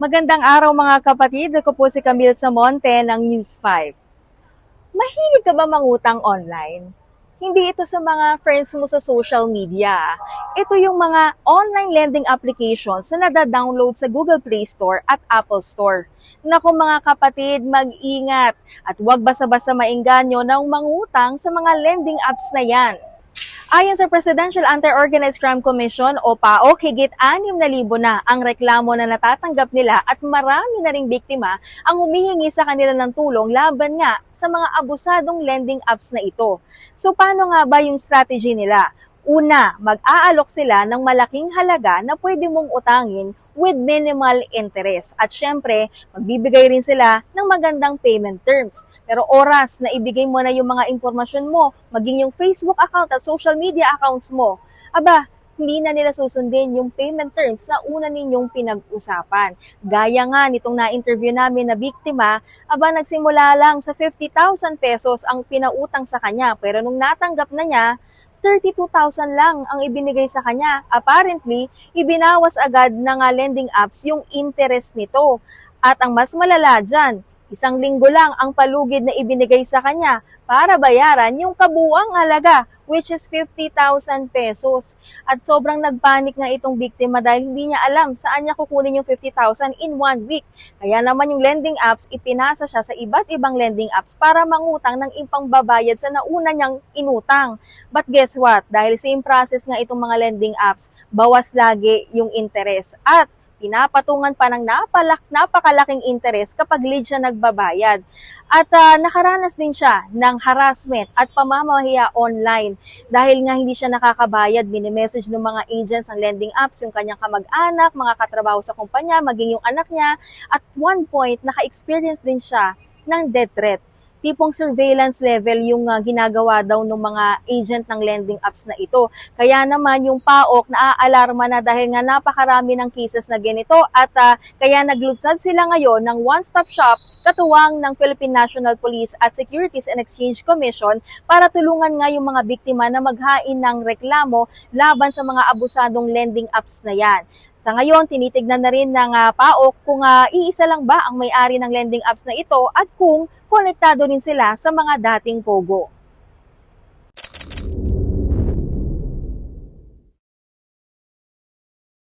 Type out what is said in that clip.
Magandang araw mga kapatid. Ako po si Camille Samonte ng News 5. Mahilig ka ba mangutang online? Hindi ito sa mga friends mo sa social media. Ito yung mga online lending applications na nada-download sa Google Play Store at Apple Store. Naku mga kapatid, mag-ingat at huwag basa-basa mainganyo ng mangutang sa mga lending apps na yan. Ayon sa Presidential Anti-Organized Crime Commission o PAOK, higit 6,000 na ang reklamo na natatanggap nila at marami na ring biktima ang humihingi sa kanila ng tulong laban nga sa mga abusadong lending apps na ito. So paano nga ba yung strategy nila? Una, mag-aalok sila ng malaking halaga na pwede mong utangin with minimal interest. At syempre, magbibigay rin sila ng magandang payment terms. Pero oras na ibigay mo na yung mga impormasyon mo, maging yung Facebook account at social media accounts mo, aba, hindi na nila susundin yung payment terms na una ninyong pinag-usapan. Gaya nga nitong na-interview namin na biktima, aba nagsimula lang sa 50,000 pesos ang pinautang sa kanya. Pero nung natanggap na niya, 32,000 lang ang ibinigay sa kanya. Apparently, ibinawas agad ng ah, lending apps yung interest nito. At ang mas malala dyan, isang linggo lang ang palugid na ibinigay sa kanya para bayaran yung kabuang halaga which is 50,000 pesos. At sobrang nagpanik nga itong biktima dahil hindi niya alam saan niya kukunin yung 50,000 in one week. Kaya naman yung lending apps, ipinasa siya sa iba't ibang lending apps para mangutang ng impang babayad sa nauna niyang inutang. But guess what? Dahil same process nga itong mga lending apps, bawas lagi yung interest. At pinapatungan pa ng napalak, napakalaking interest kapag lead siya nagbabayad. At ah, nakaranas din siya ng harassment at pamamahiya online dahil nga hindi siya nakakabayad, minimessage ng mga agents ng lending apps, yung kanyang kamag-anak, mga katrabaho sa kumpanya, maging yung anak niya. At one point, naka-experience din siya ng death threat tipong surveillance level yung ah, ginagawa daw ng mga agent ng lending apps na ito. Kaya naman yung PAOK naaalarma na dahil nga napakarami ng cases na ganito at ah, kaya naglunsad sila ngayon ng one-stop shop katuwang ng Philippine National Police at Securities and Exchange Commission para tulungan nga yung mga biktima na maghain ng reklamo laban sa mga abusadong lending apps na yan. Sa ngayon, tinitignan na rin ng ah, PAOK kung ah, iisa lang ba ang may-ari ng lending apps na ito at kung konektado rin sila sa mga dating Pogo.